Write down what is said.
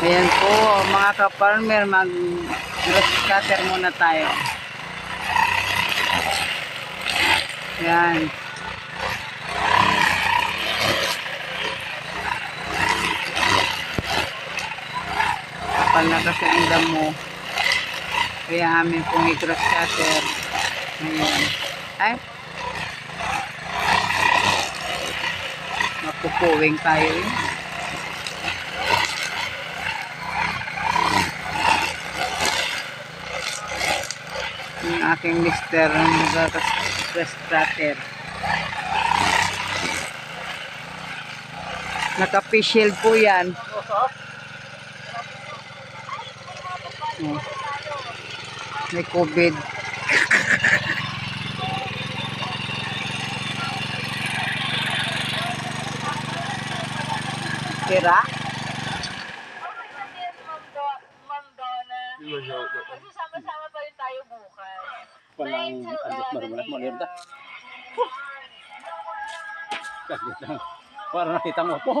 Ayan po, mga ka-farmer, mag grass cutter muna tayo. Ayan. Kapal na kasi ang damo. Kaya amin pong i-grass cutter. Ayan. Ay. Mapupuwing tayo eh. Yung aking mister ang nag-press cutter. Naka-face po yan. Oh. May COVID. Tira? Tayo bukas. Till alas 11 marumalas a.m. malerda. Kasi lang. Para nakita mo po.